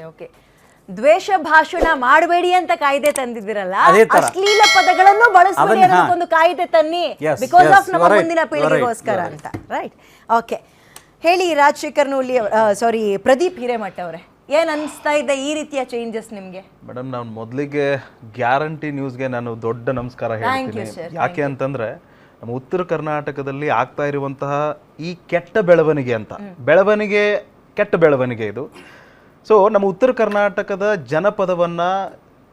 Okay ದ್ವೇಷ ಭಾಷಣ ಮಾಡಬೇಡಿ ಅಂತ ಕಾಯ್ದೆ ತಂದಿದ್ದೀರಲ್ಲ. ಅಶ್ಲೀಲ ಪದಗಳನ್ನು ಬಳಸಬೇಡಿ ಅನ್ನೋ ಅನ್ನೋದಕ್ಕೊಂದು ಕಾಯ್ದೆ ತನ್ನಿ ಬಿಕಾಸ್ ಆಫ್ ನಮ್ಮ ಮುಂದಿನ ಪೀಳಿಗೆಗೋಸ್ಕರ ಅಂತ. ರೈಟ್ ಓಕೆ ಹೇಳಿ ರಾಜಶೇಖರ್ ನೂಲಿ ಸಾರಿ ಪ್ರದೀಪ್ ಹಿರೇಮಠ ಅವರೇ. ಏನ್ ಅನಿಸ್ತಾ ಇದೆ ಈ ರೀತಿಯ ಚೇಂಜಸ್ ನಿಮ್ಗೆ? ಮೇಡಮ್ ನಾನು ಮೊದಲಿಗೆ ಗ್ಯಾರಂಟಿ ನ್ಯೂಸ್ಗೆ ನಾನು ದೊಡ್ಡ ನಮಸ್ಕಾರ ಹೇಳ್ತೀನಿ. ಯಾಕೆ ಅಂತಂದ್ರೆ ನಮ್ಮ ಉತ್ತರ ಕರ್ನಾಟಕದಲ್ಲಿ ಆಗ್ತಾ ಇರುವಂತಹ ಈ ಕೆಟ್ಟ ಬೆಳವಣಿಗೆ ಅಂತ. ಬೆಳವಣಿಗೆ ಕೆಟ್ಟ ಬೆಳವಣಿಗೆ ಇದು. ಸೊ ನಮ್ಮ ಉತ್ತರ ಕರ್ನಾಟಕದ ಜನಪದವನ್ನ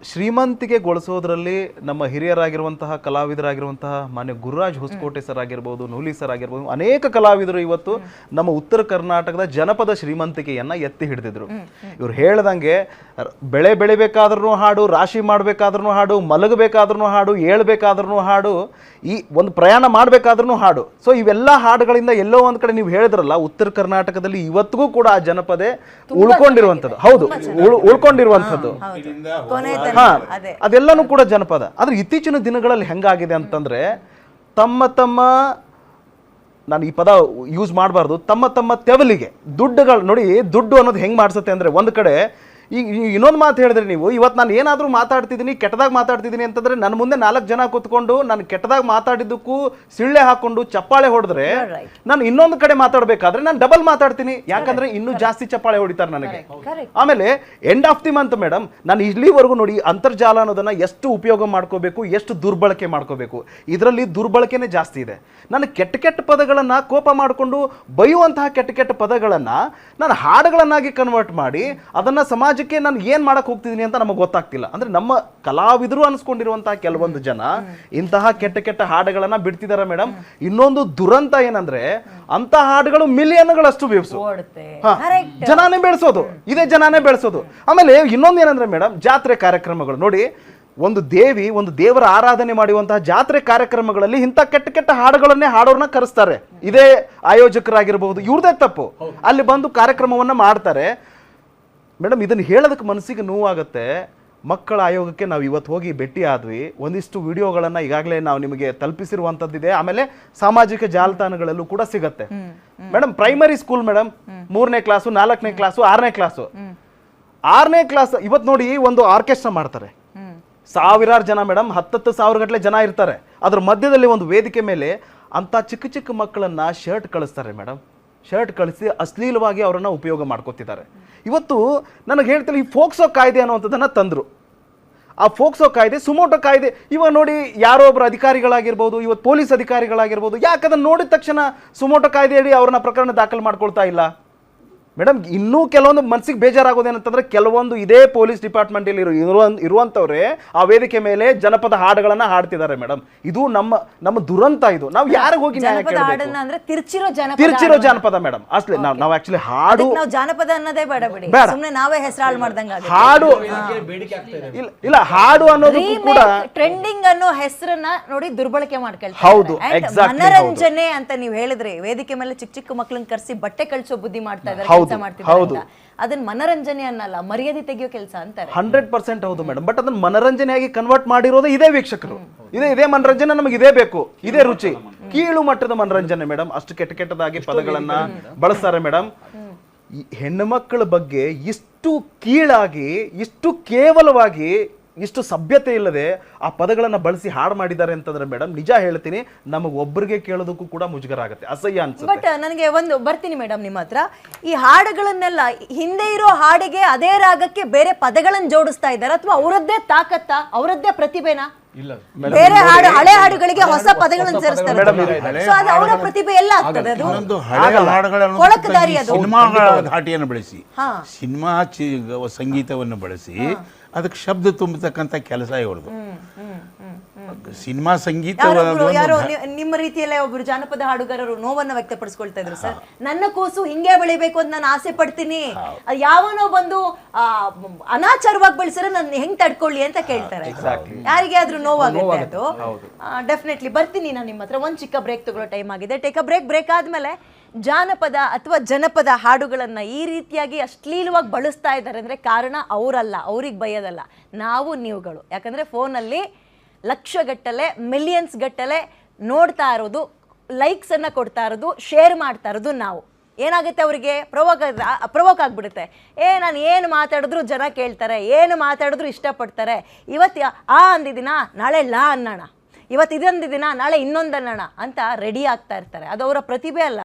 ಶ್ರೀಮಂತಿಗೆಗೊಳಿಸೋದ್ರಲ್ಲಿ ನಮ್ಮ ಹಿರಿಯರಾಗಿರುವಂತಹ ಕಲಾವಿದರಾಗಿರುವಂತಹ ಮಾನ್ಯ ಗುರುರಾಜ್ ಹೊಸಕೋಟೆ ಸರ್ ಆಗಿರ್ಬೋದು ನೂಲಿ ಸರ್ ಆಗಿರ್ಬೋದು ಅನೇಕ ಕಲಾವಿದರು ಇವತ್ತು ನಮ್ಮ ಉತ್ತರ ಕರ್ನಾಟಕದ ಜನಪದ ಶ್ರೀಮಂತಿಕೆಯನ್ನ ಎತ್ತಿ ಹಿಡಿದಿದ್ರು. ಇವ್ರು ಹೇಳ್ದಂಗೆ ಬೆಳೆ ಬೆಳಿಬೇಕಾದ್ರೂ ಹಾಡು ರಾಶಿ ಮಾಡ್ಬೇಕಾದ್ರೂ ಹಾಡು ಮಲಗಬೇಕಾದ್ರೂ ಹಾಡು ಏಳ್ಬೇಕಾದ್ರೂ ಹಾಡು ಈ ಒಂದು ಪ್ರಯಾಣ ಮಾಡಬೇಕಾದ್ರೂ ಹಾಡು. ಸೊ ಇವೆಲ್ಲ ಹಾಡುಗಳಿಂದ ಎಲ್ಲೋ ಒಂದ್ ಕಡೆ ನೀವು ಹೇಳಿದ್ರಲ್ಲ ಉತ್ತರ ಕರ್ನಾಟಕದಲ್ಲಿ ಇವತ್ತಿಗೂ ಕೂಡ ಆ ಜನಪದೇ ಉಳ್ಕೊಂಡಿರುವಂಥದ್ದು ಹೌದು ಉಳ್- ಉಳ್ಕೊಂಡಿರುವಂಥದ್ದು ಅದೆಲ್ಲನೂ ಕೂಡ ಜನಪದ. ಆದ್ರೆ ಇತ್ತೀಚಿನ ದಿನಗಳಲ್ಲಿ ಹೆಂಗಾಗಿದೆ ಅಂತಂದ್ರೆ ತಮ್ಮ ತಮ್ಮ ನಾನು ಈ ಪದ ಯೂಸ್ ಮಾಡಬಾರ್ದು. ತಮ್ಮ ತಮ್ಮ ತೆವಲಿಗೆ ದುಡ್ಡುಗಳು ನೋಡಿ ದುಡ್ಡು ಅನ್ನೋದು ಹೆಂಗ್ ಮಾಡಿಸುತ್ತೆ ಅಂದ್ರೆ ಒಂದು ಕಡೆ ಈಗ ಇನ್ನೊಂದು ಮಾತು ಹೇಳಿದ್ರೆ ನೀವು ಇವತ್ತು ನಾನು ಏನಾದರೂ ಮಾತಾಡ್ತಿದ್ದೀನಿ ಕೆಟ್ಟದಾಗ ಮಾತಾಡ್ತಿದ್ದೀನಿ ಅಂತಂದ್ರೆ ನನ್ನ ಮುಂದೆ ನಾಲ್ಕು ಜನ ಕೂತ್ಕೊಂಡು ನಾನು ಕೆಟ್ಟದಾಗ ಮಾತಾಡಿದ್ದಕ್ಕೂ ಸಿಳ್ಳೆ ಹಾಕೊಂಡು ಚಪ್ಪಾಳೆ ಹೊಡೆದ್ರೆ. ನಾನು ಇನ್ನೊಂದು ಕಡೆ ಮಾತಾಡಬೇಕಾದ್ರೆ ನಾನು ಡಬಲ್ ಮಾತಾಡ್ತೀನಿ. ಯಾಕಂದ್ರೆ ಇನ್ನೂ ಜಾಸ್ತಿ ಚಪ್ಪಾಳೆ ಹೊಡಿತಾರೆ ನನಗೆ. ಆಮೇಲೆ end of the month madam ನಾನು ಇಲ್ಲಿವರೆಗೂ ನೋಡಿ ಅಂತರ್ಜಾಲ ಅನ್ನೋದನ್ನ ಎಷ್ಟು ಉಪಯೋಗ ಮಾಡ್ಕೋಬೇಕು ಎಷ್ಟು ದುರ್ಬಳಕೆ ಮಾಡ್ಕೋಬೇಕು. ಇದರಲ್ಲಿ ದುರ್ಬಳಕೆನೇ ಜಾಸ್ತಿ ಇದೆ. ನಾನು ಕೆಟ್ಟ ಕೆಟ್ಟ ಪದಗಳನ್ನ ಕೋಪ ಮಾಡಿಕೊಂಡು ಬೈಯುವಂತಹ ಕೆಟ್ಟ ಕೆಟ್ಟ ಪದಗಳನ್ನ ನಾನು ಹಾಡುಗಳನ್ನಾಗಿ ಕನ್ವರ್ಟ್ ಮಾಡಿ ಅದನ್ನ ಸಮಾಜಕ್ಕೆ ನಾನು ಏನ್ ಮಾಡಕ್ ಹೋಗ್ತಿದ್ದೀನಿ ಅಂತ ನಮಗೆ ಗೊತ್ತಾಗ್ತಿಲ್ಲ. ಅಂದ್ರೆ ನಮ್ಮ ಕಲಾವಿದರು ಅನ್ಸ್ಕೊಂಡಿರುವಂತಹ ಕೆಲವೊಂದು ಜನ ಇಂತಹ ಕೆಟ್ಟ ಕೆಟ್ಟ ಹಾಡುಗಳನ್ನ ಬಿಡ್ತಿದಾರೆ ಮೇಡಮ್ ಇನ್ನೊಂದು ದುರಂತ ಏನಂದ್ರೆ ಅಂತ ಹಾಡುಗಳು ಮಿಲಿಯನ್ಗಳಷ್ಟು ವ್ಯೂಸ್ ಹಾ, ಜನಾನೇ ಬೆಳೆಸೋದು. ಇದೇ ಜನಾನೇ ಬೆಳೆಸೋದು. ಆಮೇಲೆ ಇನ್ನೊಂದು ಏನಂದ್ರೆ ಮೇಡಮ್ ಜಾತ್ರೆ ಕಾರ್ಯಕ್ರಮಗಳು. ನೋಡಿ ಒಂದು ದೇವಿ ಒಂದು ದೇವರ ಆರಾಧನೆ ಮಾಡುವಂತಹ ಜಾತ್ರೆ ಕಾರ್ಯಕ್ರಮಗಳಲ್ಲಿ ಇಂಥ ಕೆಟ್ಟ ಕೆಟ್ಟ ಹಾಡುಗಳನ್ನೇ ಹಾಡೋರ್ನ ಕರೆಸ್ತಾರೆ. ಇದೇ ಆಯೋಜಕರಾಗಿರಬಹುದು ಇವ್ರದೇ ತಪ್ಪು. ಅಲ್ಲಿ ಬಂದು ಕಾರ್ಯಕ್ರಮವನ್ನ ಮಾಡ್ತಾರೆ. ಮೇಡಮ್ ಇದನ್ನು ಹೇಳೋದಕ್ಕೆ ಮನಸ್ಸಿಗೆ ನೋವಾಗುತ್ತೆ. ಮಕ್ಕಳ ಆಯೋಗಕ್ಕೆ ನಾವು ಇವತ್ತು ಹೋಗಿ ಭೇಟಿ ಆದ್ವಿ. ಒಂದಿಷ್ಟು ವಿಡಿಯೋಗಳನ್ನ ಈಗಾಗಲೇ ನಾವು ನಿಮಗೆ ತಲುಪಿಸಿರುವಂಥದ್ದಿದೆ ಆಮೇಲೆ ಸಾಮಾಜಿಕ ಜಾಲತಾಣಗಳಲ್ಲೂ ಕೂಡ ಸಿಗತ್ತೆ. ಮೇಡಮ್ ಪ್ರೈಮರಿ ಸ್ಕೂಲ್ ಮೇಡಮ್ ಮೂರನೇ ಕ್ಲಾಸು ನಾಲ್ಕನೇ ಕ್ಲಾಸು ಆರನೇ ಕ್ಲಾಸು ಆರನೇ ಕ್ಲಾಸ್ ಇವತ್ತು ನೋಡಿ ಒಂದು ಆರ್ಕೆಸ್ಟ್ರಾ ಮಾಡ್ತಾರೆ. ಸಾವಿರಾರು ಜನ ಮೇಡಮ್ ಹತ್ತತ್ತು ಸಾವಿರ ಗಟ್ಟಲೆ ಜನ ಇರ್ತಾರೆ. ಅದ್ರ ಮಧ್ಯದಲ್ಲಿ ಒಂದು ವೇದಿಕೆ ಮೇಲೆ ಅಂತ ಚಿಕ್ಕ ಚಿಕ್ಕ ಮಕ್ಕಳನ್ನ ಶರ್ಟ್ ಕಳಿಸ್ತಾರೆ ಮೇಡಮ್. ಶರ್ಟ್ ಕಳಿಸಿ ಅಶ್ಲೀಲವಾಗಿ ಅವರನ್ನ ಉಪಯೋಗ ಮಾಡ್ಕೋತಿದ್ದಾರೆ. ಇವತ್ತು ನನಗೆ ಹೇಳ್ತಾರೆ ಈ ಫೋಕ್ಸೋ ಕಾಯ್ದೆ ಅನ್ನುವಂಥದ್ದನ್ನ ತಂದರು. ಆ ಫೋಕ್ಸೋ ಕಾಯ್ದೆ, ಸುಮೋಟೋ ಕಾಯ್ದೆ ಇವಾಗ ನೋಡಿ ಯಾರೋ ಒಬ್ಬರು ಅಧಿಕಾರಿಗಳಾಗಿರ್ಬೋದು, ಇವತ್ತು ಪೊಲೀಸ್ ಅಧಿಕಾರಿಗಳಾಗಿರ್ಬೋದು ಯಾಕಂದ್ರೆ ನೋಡಿದ ತಕ್ಷಣ ಸುಮೋಟೋ ಕಾಯ್ದೆಯಡಿ ಅವ್ರನ್ನ ಪ್ರಕರಣ ದಾಖಲು ಮಾಡ್ಕೊಳ್ತಾ ಇಲ್ಲ? ಮೇಡಮ್ ಇನ್ನೂ ಕೆಲವೊಂದು ಮನಸ್ಸಿಗೆ ಬೇಜಾರಾಗೋದೇನಂತಂದ್ರೆ ಕೆಲವೊಂದು ಇದೇ ಪೊಲೀಸ್ ಡಿಪಾರ್ಟ್ಮೆಂಟ್ ಇಲ್ಲಿ ಇರು- ಇರುವಂತವ್ರೆ ಆ ವೇದಿಕೆ ಮೇಲೆ ಜನಪದ ಹಾಡುಗಳನ್ನ ಹಾಡ್ತಿದ್ದಾರೆ ಮೇಡಮ್. ಇದು ನಮ್ಮ ನಮ್ಮ ದುರಂತ ಇದು. ನಾವು ಯಾರಿಗೆ ಹೋಗಿ ನ್ಯಾಯ ಜನಪದ ಹಾಡನ್ನ ಅಂದ್ರೆ ತಿರ್ಚಿರೋ ಜನಪದ ತಿರ್ಚಿರೋ ಜಾನಪದ ಮೇಡಮ್. ಅಸಲಿ ನಾವು ನಾವು ಆಕ್ಚುಲಿ ಹಾಡು ಜಾನಪದ ಅನ್ನೋದೇ ಬೇಡ ಬಿಡಿ. ಸುಮ್ಮನೆ ನಾವೇ ನಾವೇ ಹಾಳು ಮಾಡ್ದಂಗ ಹಾಡು ಇಲ್ಲ ಇಲ್ಲ ಹಾಡು ಅನ್ನೋದು ಕೂಡ ಟ್ರೆಂಡಿಂಗ್ ಅನ್ನೋ ಹೆಸರನ್ನ ನೋಡಿ ದುರ್ಬಳಕೆ ಮಾಡ್ಕೊಳ್ತಾರೆ ಹೌದು, ಮನರಂಜನೆ ಅಂತ ನೀವು ಹೇಳಿದ್ರೆ ವೇದಿಕೆ ಮೇಲೆ ಚಿಕ್ಕ ಚಿಕ್ಕ ಮಕ್ಕಳನ್ನ ಕರ್ಸಿ ಬಟ್ಟೆ ಕಳ್ಸೋ ಬುದ್ಧಿ ಮಾಡ್ತಾ ಇದ್ದಾರೆ ಹೌದು, ಕೆಲಸ ಮಾಡ್ತಿದ್ದಾರೆ ಹೌದು. ಅದನ್ನ ಮನರಂಜನೆ ಅನ್ನಲ್ಲ ಮರ್ಯಾದೆ ತೆಗಿಯೋ ಕೆಲಸ ಅಂತಾರೆ ಹಂಡ್ರೆಡ್ ಪರ್ಸೆಂಟ್ ಹೌದು ಮೇಡಮ್. ಬಟ್ ಅದನ್ನ ಮನರಂಜನೆಯಾಗಿ ಕನ್ವರ್ಟ್ ಮಾಡಿರೋದು ಇದೇ ವೀಕ್ಷಕರು. ಇದೇ ಇದೇ ಮನರಂಜನೆ ನಮಗೆ ಇದೇ ಬೇಕು. ಇದೇ ರುಚಿ. ಕೀಳು ಮಟ್ಟದ ಮನರಂಜನೆ ಮೇಡಮ್. ಅಷ್ಟು ಕೆಟ್ಟ ಕೆಟ್ಟದಾಗಿ ಪದಗಳನ್ನ ಬಳಸ್ತಾರೆ ಮೇಡಮ್. ಹೆಣ್ಣು ಮಕ್ಕಳ ಬಗ್ಗೆ ಇಷ್ಟು ಕೀಳಾಗಿ ಇಷ್ಟು ಕೇವಲವಾಗಿ ಇಷ್ಟು ಸಭ್ಯತೆ ಇಲ್ಲದೆ ಆ ಪದಗಳನ್ನು ಬಳಸಿ ಹಾಡು ಮಾಡಿದ್ದಾರೆ ಅಂತಂದ್ರೆ ಮೇಡಮ್ ನಿಜ ಹೇಳ್ತೀನಿ ನಮಗೆ ಒಬ್ಬರಿಗೆ ಕೇಳೋದಕ್ಕೂ ಕೂಡ ಮುಜುಗರ ಆಗುತ್ತೆ ಅಸಹ್ಯ ಅನ್ಸುತ್ತೆ. ಬಟ್ ನನಗೆ ಒಂದು ಬರ್ತೀನಿ ಮೇಡಮ್ ನಿಮ್ಮ ಹತ್ರ. ಈ ಹಾಡುಗಳನ್ನೆಲ್ಲ ಹಿಂದೆ ಇರೋ ಹಾಡಿಗೆ ಅದೇ ರಾಗಕ್ಕೆ ಬೇರೆ ಪದಗಳನ್ನು ಜೋಡಿಸ್ತಾ ಇದ್ದಾರೆ. ಅಥವಾ ಅವರದ್ದೇ ತಾಕತ್ತ ಅವರದ್ದೇ ಪ್ರತಿಭೆನಾ? ಬೇರೆ ಹಾಡು ಹಳೆ ಹಾಡುಗಳಿಗೆ ಹೊಸ ಪದಗಳನ್ನು ಸೇರಿಸ್ತಾರೆ. ಸೊ ಅದು ಅವರ ಪ್ರತಿಭೆ ಎಲ್ಲ ಆಗ್ತದೆ ಅದು. ಇನ್ನೊಂದು ಹಳೆ ಹಾಡುಗಳನ್ನು ಕೊಳಕು ದಾರಿ ಅದು. ಸಿನಿಮಾಗಳ ಧಾಟಿಯನ್ನು ಬಳಸಿ ಹಾ. ಸಿನಿಮಾ ಸಂಗೀತವನ್ನು ಬಳಸಿ ಅದಕ್ಕೆ ಶಬ್ದ ತುಂಬತಕ್ಕಂಥ ಕೆಲಸ ಇವ್ರದ್ದು. ಸಿನಿಮಾ ಸಂಗೀತ ಯಾರೋ ನಿಮ್ಮ ರೀತಿಯಲ್ಲೇ ಒಬ್ರು ಜಾನಪದ ಹಾಡುಗಾರರು ನೋವನ್ನ ವ್ಯಕ್ತಪಡಿಸ್ಕೊಳ್ತಾ ಇದ್ರು ಸರ್. ನನ್ನ ಕೂಸು ಹಿಂಗೆ ಬೆಳಿಬೇಕು ಅಂತ ನಾನು ಆಸೆ ಪಡ್ತೀನಿ. ಯಾವನೋ ಬಂದು ಅನಾಚಾರವಾಗಿ ಬೆಳೆಸಿದ್ರೆ ನನ್ನ ಹೆಂಗ್ ತಡ್ಕೊಳ್ಳಿ ಅಂತ ಕೇಳ್ತಾರೆ. ಯಾರಿಗೆ ಆದ್ರೂ ನೋವಾಗುತ್ತೆ ಅದು. ಡೆಫಿನೆಟ್ಲಿ ಬರ್ತೀನಿ ನಾನು ನಿಮ್ಮ ಹತ್ರ. ಒಂದ್ ಚಿಕ್ಕ ಬ್ರೇಕ್ ತಗೊಳ್ಳೋ ಟೈಮ್ ಆಗಿದೆ. ಟೇಕ್ ಅ ಬ್ರೇಕ್ ಬ್ರೇಕ್ ಆದ್ಮೇಲೆ ಜಾನಪದ ಅಥವಾ ಜನಪದ ಹಾಡುಗಳನ್ನು ಈ ರೀತಿಯಾಗಿ ಅಶ್ಲೀಲವಾಗಿ ಬಳಸ್ತಾ ಇದ್ದಾರೆ ಅಂದರೆ ಕಾರಣ ಅವರಲ್ಲ, ಅವ್ರಿಗೆ ಬಯ್ಯೋದಲ್ಲ ನಾವು ನೀವುಗಳು. ಯಾಕಂದರೆ ಫೋನಲ್ಲಿ ಲಕ್ಷಗಟ್ಟಲೆ ಮಿಲಿಯನ್ಸ್ ಗಟ್ಟಲೆ ನೋಡ್ತಾ ಇರೋದು ಲೈಕ್ಸನ್ನು ಕೊಡ್ತಾ ಇರೋದು, ಶೇರ್ ಮಾಡ್ತಾ ಇರೋದು ನಾವು. ಏನಾಗುತ್ತೆ ಅವರಿಗೆ? ಪ್ರವೋಕ್ ಪ್ರವೋಕ್ ಆಗಿಬಿಡುತ್ತೆ. ಏ, ನಾನು ಏನು ಮಾತಾಡಿದ್ರು ಜನ ಕೇಳ್ತಾರೆ, ಏನು ಮಾತಾಡಿದ್ರು ಇಷ್ಟಪಡ್ತಾರೆ. ಇವತ್ತು ಆ ಅಂದಿದ್ದೀನ ನಾಳೆ ಲಾ ಅನ್ನೋಣ. ಇವತ್ತು ಇದೊಂದು ದಿನ ನಾಳೆ ಇನ್ನೊಂದು ಅನ್ನೋಣ ಅಂತ ರೆಡಿ ಆಗ್ತಾ ಇರ್ತಾರೆ. ಅದು ಅವರ ಪ್ರತಿಭೆ ಅಲ್ಲ.